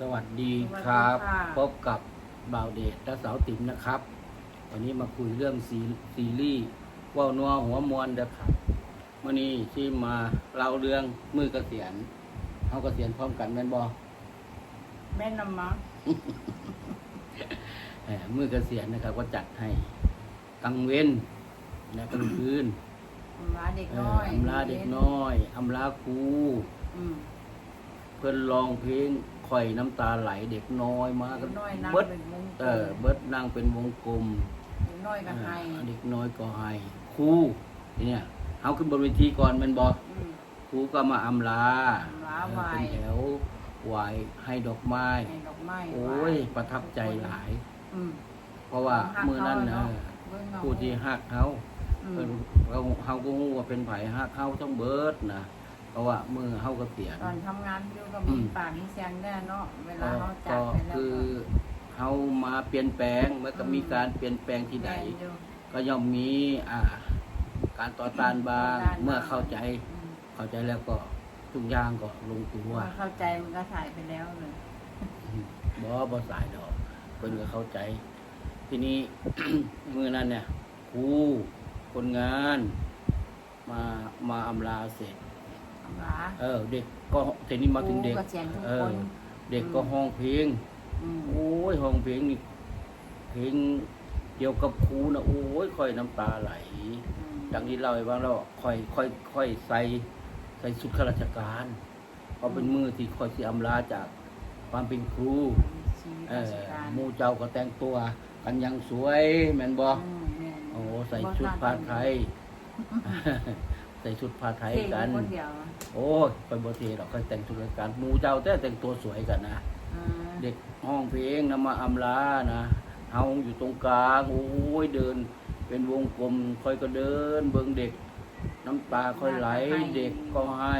สวัสดีครับ สวัสดีค่ะ พบกับบ่าวเดชและสาวติ๋มนะครับ วันนี้มาคุยเรื่องซีซีรีส์ว่าวนัวหัวมวนเด้อครับวันนี้ที่มาเล่าเรื่องมือเกษียณเขาเกษียณพร้อมกันแม่นบอแม่นำมั้งแหมมือเกษียณนะครับ ก็จัดให้กลางเว้นและกลางคืนอำลาเด็กเอน้ออยอำลาเด็กน้อยอำลาครูอืมเพื่อนร้องเพลง ข่อยน้ำตาไหลเด็กน้อยมาเด็กันกน้อยนั่งเบิดเป็นวงกลมเออเบิดนั่งเป็นวงกลมเด็กน้อยก็ให้อ่าเด็กน้อยก็ให้ครูทีเนี่ยเอาขึ้นบนเวทีก่อนแมันบอกอืม ครูก็มาอำลาอำลาเออไหว้เป็นแถวไหวให้ดอกไม้ ให้ดอกไม้โอ้ยประทับใจหลาย อืมเพราะว่าฮักมือนั่นเขานะเนาะเบิ่งเอาผู้ที่ฮักเขาอืมเออเขาเขาก็รู้ว่าเป็นไผ่ฮักเขาต้องเบิดนะ เพราะว่ามือเขาก็เสียณตอนทำงานอยู่ก็อืมีมปากมีเสียงแน่เนาะเวลาก็เขาจัก็ดไปแล้วคือก็เขามาเปลี่ยนแปลงมันก็มีการเปลี่ยนแปลงที่ใดแม่นอยู่ก็ย่อมมีอ่า การต่อต้านบ้างต่อต้านบ้างเมื่อเข้าใจอืมเข้าใจแล้วก็ทุกอย่างก็ลงตัวพอเข้าใจมันก็ถ่ายไปแล้วเลยบ่บ่สายดอกเพิ่นก็เข้าใจ ทีนี้ มือนั้นเนี่ยครูคนงาน มามาอำลาเสร็จ อำลาเออ เด็กก็ทีนี้มาถึงเด็กครูเกษียณทุกเอคอ น เด็กก็ห้องเพลง อืมโอ้ยห้องเพลงนี่เพลงเกี่ยวกับครูนะโอ้ยค่อยน้ำตาไหลอืมดังที่เล่าให้ฟังแล้วค่อยค่อยค่อยใส่ใส่สุดข้าราชการเพราะเป็นมือที่ค่อยสิอำลาจากความเป็นครู ชีวิตเอราอชการหมู่เจ้าก็แต่งตัวกันอยังสวยแม่นบ่อืมแม่นโอ้ใส่ชุดผ้าไทย ใส่ชุดผ้าไทยเท่กัน คนเดียวโอ้ยไปบ่เทดอกค่อยแต่งชุดราชการหมู่เจ้าแต่แต่งตัวสวยกันนะอ่าเด็กห้องเพลงนำมาอำลานะเฮาอยู่ตรงกลางโอ้ยเดิน เป็นวงกลมค่อยก็เดิน เบิ่งเด็ก น้ำตาค่อยไหล เด็กก็ให้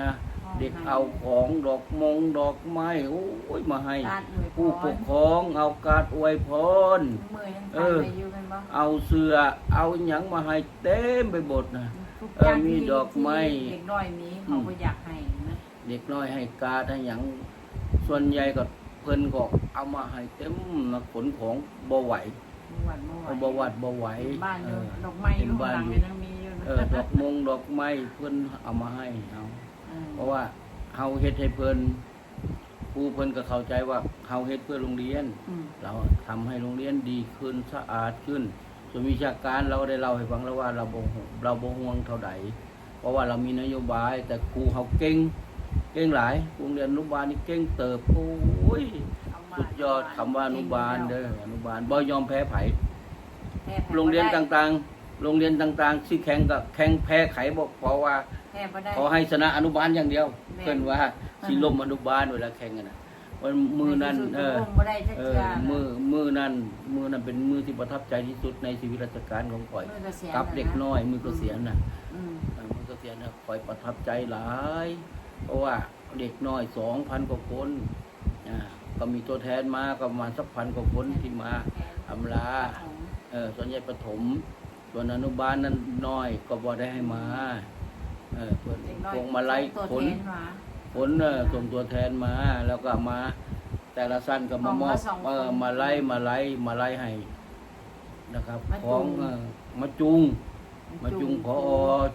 นะเด็กเอาของดอกมงดอกไม้โอ้ยมาให้การอวยพผู้ปรกครองเอาการอวยพรมือยังเอทำอไปอยู่กันบ่เอาเสื้อเอาหยังมาให้เต็มไปหมดนะ ทุกเอออย่างมีที่ดอกไม้ที่เด็กน้อยมีเขาก็อยากให้นะเด็กน้อยให้การให้หยังส่วนใหญ่ก็เพิ่นก็เอามาให้เต็มนะขนของบ่ไหวเมื่อวันเมื่อวานบ่วัดบ่ไหวเห็นบ้านอยู่เออดอกไม้อยู่ข้างหลังเห็นบ้านอยู่ยังมีอยู่นะเออดอกมงดอกไม้เพิ่นเอามาให้เฮาเออเพราะว่าเฮาเฮ็ดให้เพิ่นครูเพิ่นก็เข้าใจว่าเฮาเฮ็ดเพื่อโรงเรียนอืมเราทำให้โรงเรียนดีขึ้นสะอาดขึ้น ส่วนวิชาการเราได้เล่าให้ฟังแล้วว่าเราบ่ห่วงเราบ่ห่วงเท่าใดเพราะว่าเรามีนโยบาย แต่ครูเฮาเก่งเก่งหลายโรงเรียนอนุบาลนี่เก่งเติบโอ้ยเอามาสุดยอดคำว่าอนุบาลเด้ออนุบาลบ่ยอมแพ้ไผแพ้ไปโรงเรียนบ่ได้ต่างๆ โรงเรียนต่างๆที่แข่งกับแข่งแพ้ไขบอกเพราะว่าแพ้บ่ได้ขอให้ชนะอนุบาลอย่างเดียวแม่เพิ่นว่าสิลมอนุบาลเวลาแข่งกันน่ะ วันมือนั้นในเอที่อสุดก็บ่ได้จักเอเทื่ออมือมือนั้นมือนั้นเป็นมือที่ประทับใจที่สุดในชีวิตราชการของข่อยมือเกษียณกับเด็กน้อย มือเกษียณน่ะอืมเออมือเกษียณน่ะข่อยประทับใจหลาย เพราะว่าเด็กน้อย2,000กว่าคนอ่าก็มีตัวแทนมาก็ประมาณสักพันกว่าคนที่มาอำลาของเออส่วนใหญ่ประถมส่วนอนุบาลนั้นน้อยก็บ่ได้ให้มาเออเพิ่นเด็กน้อยคงมาไล่ตัวผลแทนมา ผลเออส่งตัวแทนมาแล้วก็มา แต่ละสั้นก็มามอบของมาสองคนเออมาไล่มาไล่มาไล่ให้นะครับมาจูงของเออมาจุง มาจุงพอ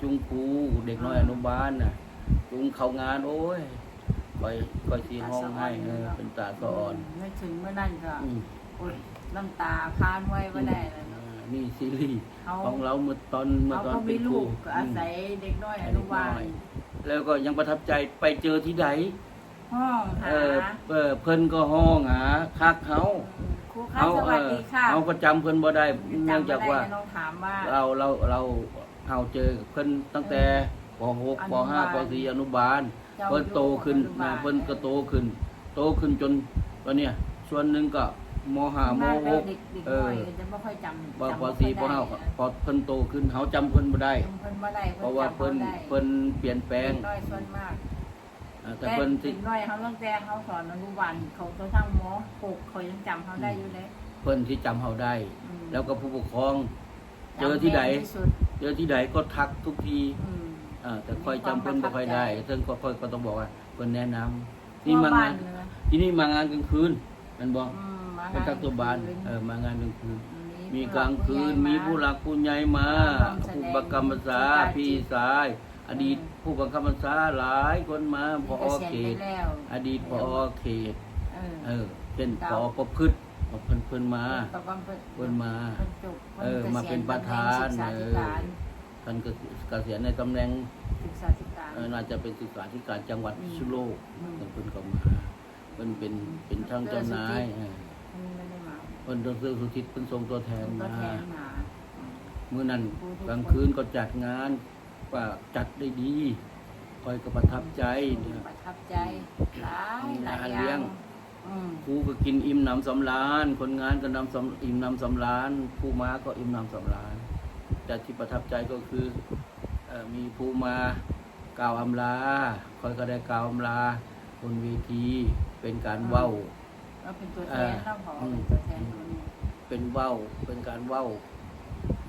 จุงครูเด็กน้อยอนุบาลน่ะ จุงเข้างานโอ้ยคอยคอยสีห้องให้เออเป็นตาสะอ่อนนึกถึงเมื่อนั้นก็อืมอดน้ำตาพานไว้บ่ได้เลยเนาะอ่านี่ซีรีส์เขาของเราเมื่อตอนเมื่อเขาตอนก็เป็มีนครูลูกก็อาอืมศัยเด็กน้อยอนุบาล แล้วก็ยังประทับใจไปเจอที่ใดห้องหาเออเออเพิ่นก็ห้องหาคักเฮาครูคะเฮาสเอวัสอดีค่ะเฮาก็จำเพิ่นบ่ได้เนื่องจากว่าจำไม่ได้น้องถามว่าเราเราเราเฮาเจอเพิ่นตั้งแต่ป .6 ป .5 ป .4 อนุบาลจ้าเพิ่นโตขึ้นอยู่อนุบานะลเพิ่นก็โตขึ้น โตขึ้นจนตอนเนี้ยส่วนหนึ่งก็ ม .5 มเด็ก .6 ๆเอน้ออยจะไม่ค่อยจำปจำปไม่ค่อย .4 ปได้ .5 พอเพิ่นโตขึ้นเฮาจำเพิ่นบ่ได้จำเพิ่นบ่ได้เพราะว่าเพิ่นจำบ่ได้เพิ่นเปลี่ยนแปลงเด็กน้อยส่วนมากอ่าแต่แต่เพิ่นเด็ที่กน้อยเขาตั้งแต่เขาสอนอนุบาลเขาตัวทั้งหมอหกเขายังจำเขาได้อยู่เลยเพิ่นที่จำเฮาได้ อืมแล้วก็ผู้ปกครอง เจอที่ใดจำแม่นที่สุดเจอที่ใดก็ทักทุกทีอืม อ่าแต่ค่อยจำเพิ่นบ่ค่อยได้ซึ่งก็ค่อยก็ต้องบอกว่าเพิ่นแนะนำนี่นี่มันบ้านนะเนื้อทีนี้มางานกลางคืนแมันบอกอืม มเป็นกักตัวบ้านคืนเออมางานกลางคืนมีผู้กลางคืนมีผู้หลักผู้ใหญ่มาผู้บังคับบัญชาพี่สาย อดีตผู้บังคับบัญชาหลายคนมาพอที่เขกษียณตไปแล้วอดีตพอเขตเออเออเป็นพอประพฤติเอาเพิ่นเพิ่นมาตะกอนเพิ่นเพิ่นมาเพิ่นจบเออมาเป็นประธานศึกษาเอธิอการท่านก็เกษียณในตำแหน่งศึกษาธิการเออน่าจะเป็นศึกษาธิการจังหวัดพิษณุโลกอืมเพิ่นก็มาเพิ่นเป็นเป็นช่างเจ้านายเอออันนี้ไม่ ได้มาเพิ่นดรสุทิตเพิ่นส่งตัวแทนก็มาแทนมาอืมมื้อนั้นครูทุกคนกลางคืนก็จัดงานว่าจัดได้ดีคอยก็ประทับใจเนี่ยประทับใจหลายมีหลายอาหารอเลี้ยย่างงอืมครูก็กินอิ่มหนำสำราญคนงานก็นำสำอิ่มหนำสำราญผู้มาก็อิ่มหนำสำราญแต่ที่ประทับใจก็คือเอ่อมีผู้มากล่าวอำลาคอยก็ได้กล่าวอำลาบนเวทีเป็นการเว้า เราเป็นตัวแทเอนอเราขออืมเป็นตัวแทนตัวนี้เป็นเว้าเป็นการเว้า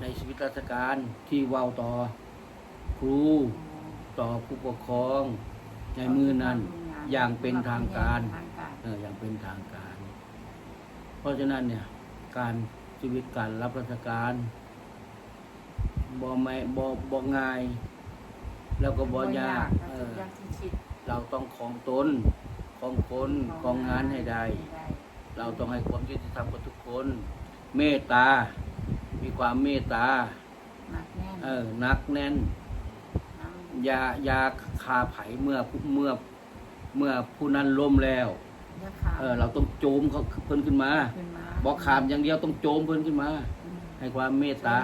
ในชีวิตราชการที่เว้าต่อครูต่อผู้ปกครอง ในมือนั้นอย่างเป็นทางการทางการเอออย่างเป็นทางการ เพราะฉะนั้นเนี่ย การชีวิตการรับราชการบ่ไม่บ่บ่ง่าย แล้วก็บ่ยากเออยากที่ชิดเราต้องของตน ของคนของงานให้ได้ เราต้องให้ความยุติธรรมกับทุกคน เมตตา มีความเมตตาหนักแน่นเออนักแน่นน้ำอย่าอย่าคาไผเมื่อเมื่อเมื่อผู้นั้นล้มแล้วยาขาวเออเราต้องโจมเขาเพิ่นขึ้นมาขึ้นมาบอกขามอย่างเดียวต้องโจมเพิ่นขึ้นมาอืมให้ความเมตตา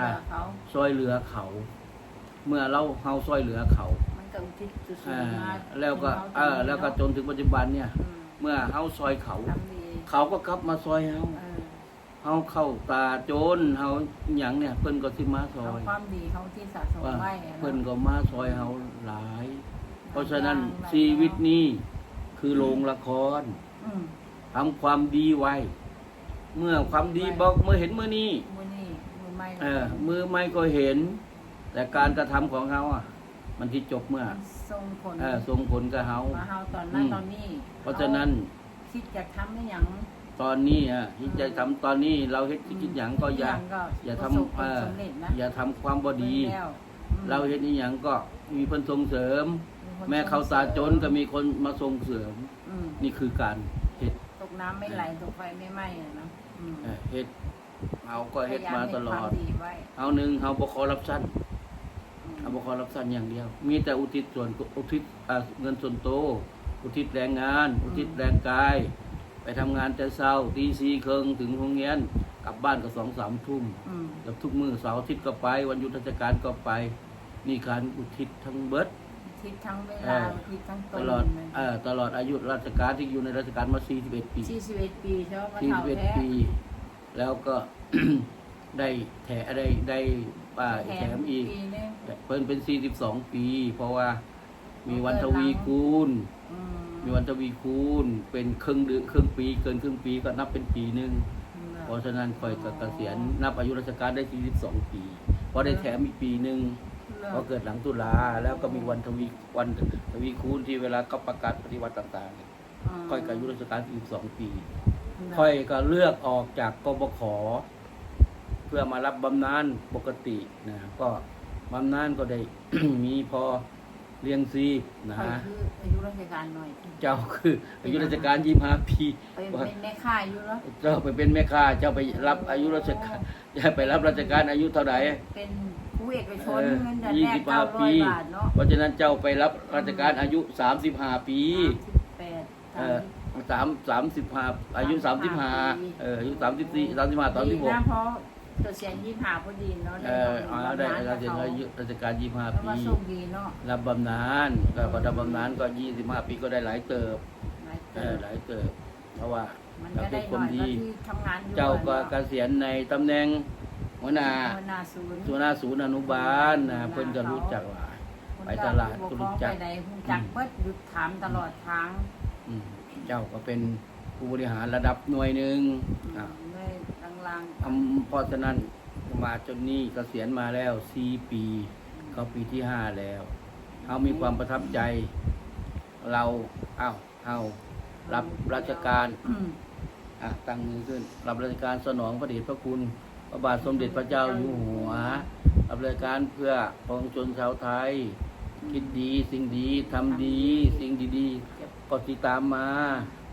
ช่วยเหลือเขาช่วยเหลือเขา เมื่อเราเฮาช่วยเหลือเขา มันก็อุทิศจุดสูอ่างมาแล้วก็ให้เออแล้วก็จนถึงปัจจุบันเนี่ย อืมเมื่อเฮาซอยเขา ทำดีเขาก็กลับมาซอยเฮาเออเฮาเข้าตาโจรเฮาหยังเนี่ย เพิ่นก็สิมาซอเอายความดีเขาที่สะสมว่าไว้อะเพิ่นเนาะก็มาซอยเฮาหลาย เพราะฉะนั้นชีวิตนี้คือโรงละครอืมทำความดีไว้ เมื่อความดีบอกเมื่อเห็นเมื่อนี้ มือนี่มือไม่เออมือไม่ก็เห็น แต่การกระทำของเขาอะ มันที่จบเมื่อทรงผลเออส่งผลกับเขามาเฮาตอนนั้นอืมตอนนี้เพราะฉะนั้นคิดจะทำไม่หยังตอนนี้อะที่จะทำตอนนี้เราเฮ็ดคิดหยังก็อย่าก็อย่าประทำสบคเอวามอสำเร็จนะอย่าทำความบดีบิ่งแล้วอืมเราเฮ็ดนี่หยังก็มีเพิ่นส่งเสริมคนแม่เขาตาจนก็มีคนมาส่งเสริมอืมนี่คือการเฮ็ดตกน้ำไม่ไหลตกไฟไม่ไหม้อะเนาะอืมเออเฮ็ดเอาก็เฮ็ดมาตลอดพยยมเฮ็ความดีไว้เอาหนึ่งเอาบ่ขอรับสั้น อืมเอาบ่ขอรับสั้นอย่างเดียว มีแต่อุทิศส่วนอุทิศอ่าเงินส่วนโตวอุทิศแรงงาน อุทิศแรงกาย ไปทำงานแต่เช้าตีสี่ครึ่งถึงโรงเรียนกลับบ้านก็สองสามทุ่มอืมเกือบทุกมื้อเสาร์อาทิตย์ก็ไป วันหยุดราชการก็ไป นี่การอุทิศทั้งเบิดทิศทั้งเวเอลาอทิศทั้งตตนลอดเลยเอ่อตลอดอายุราชการที่อยู่ในราชการมา 41 ปีสี่สิบเอ็ดปีใช่ไหมว่าเท่าแท้41ปีแล้วก็ ได้แถได้ได้ป้าแถมอีกปีนึง เพิ่นเป็น42ปี เพราะว่ามีวันทวีคูณ อืมมีวันทวีคูณ เป็นครึ่งเดือนครึ่งปี เกินครึ่งปีก็นับเป็นปีหนึ่ง เพราะฉะนั้นคอยกับเกษียณนับอายุราชการได้ 42 ปีเพราะได้แถมอีกปีหนึ่งเพราะเกิดหลังตุลาแล้วก็มีวันทวีวันทวีคูณที่เวลาเขาประกาศปฏิวัติต่างๆเนี่ยค่อยกับอายุราชการ 42 ปี ค่อยก็เลือกออกจากกบข เพื่อมารับบำนาญปกตินะก็บำนาญก็ได้ มีพอเลี้ยงซีนะค่อยฮะคืออายุราชการหน่อย เจ้าคืออายุราชการ25ปีเป็นเป็นแม่ค้าอยู่แล้วเจ้าไปเป็นแม่ค้าเจ้าไปรับอายุราชการจะไปรับราชการอายุเท่าไหร่เป็นผู้เอกชนเออเงินเดือนยี่แรสิกบห้าเก้าร้อปียบาทเนาะเพราะฉะนั้นเจ้าไปรับราชการอายุ35ปีสิบแปดเออสามสามสิบห้าอายุสามสิบห้าเอออายุสามสิบสี่สามสิบห้าสามสิบหกนะ เพราะตัวเสียนยี่สิบห้าพอดีเนาะเออเอาได้ราชเขาการอายุราชการยี่ห้าเพราะปีว่าโชคดีเนาะรับบำนาญก็พอรับบำนาญก็ยี่สิบห้าปีก็ได้หลายเติบหลายเอเติอบหลายเติบ เพราะว่ามันเราก็เป็ได้นหคน่นอยดีก็ที่ทำงานอยู่เจ้าก็อะเกษียณในตำแหน่งหัวหน้าหัวหน้าศูนย์หัวหน้าศูนย์อนุบาลนะเพิ่นก็รู้จักหลายไปตลาดก็รู้จักไปใดรู้จักเบิดหยุดถามตลอดทางอืม เจ้าก็เป็นผู้บริหารระดับหน่วยหนึ่งอะเลยลางทำเพราะฉะนั้นมาจนนี่เกษียณมาแล้วสี่ปีเข้าปีที่ห้าแล้วเขามีความประทับใจ เราเอาเอารับราชการอืมอะตั้งมือขึ้น รับราชการสนองพระเดชพระคุณพระบาทสมเด็จพระเจ้าอยู่หัวรับราชการเพื่อปวงชนชาวไทย คิดดีสิ่งดีทำดี สิ่งดีๆ ก็ติดตามมา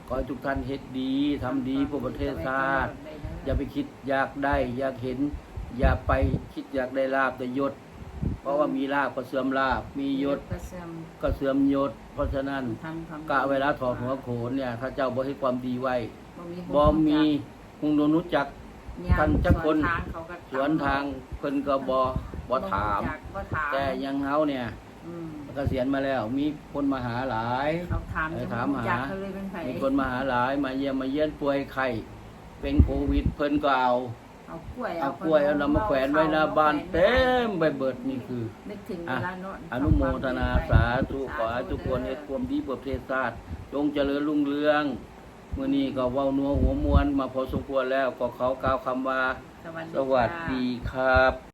ขอให้ทุกท่านเฮ็ดดีทำดีเพื่อประเทศชาติ อย่าไปคิดอยากได้ อยากเห็น อย่าไปคิดอยากได้ลาบแต่ยศ เพราะว่ามีลาบก็เสื่อมลาบ มียศก็เสื่อมก็เสื่อมยศ เพราะฉะนั้นทำความกะเวลาถอดหัวโขนเนี่ย ถ้าเจ้าบ่ให้ความดีไว้บ่มีบ่มีคงโดนรู้จัก ท่านจักคน สวนทางเขาก็สวนทางเพิ่นก็บ่บ่ถามรู้จักบ่ถามแต่อยังเฮาเนี่ย อืม เกษียณมาแล้ว มีคนมาหาหลาย เขาถามเออจะถามหารู้จักเขาเลยเป็นไผมีคนมาหาหลาย มาเยี่ยมมาเยี่ยนป่วยไข้เป็นโควิดเพิ่นก็เอาเอากล้วยเอากล้วยเอานำมาแขวนไว้หน้าบ้านเต็มไปเบิดนี่คือนึกถึงเวอะลาโนนอนุโมทนาสาธุขอให้ทุกคนเฮ็ดความดีเพื่อประเทศชาติจงเจริญรุ่งเรืองมื้อนี้ก็เว้านัวหัวมวลมาพอสมควรแล้วก็เขากล่าวคำว่า สวัสดีสวัสค่ะดีครับ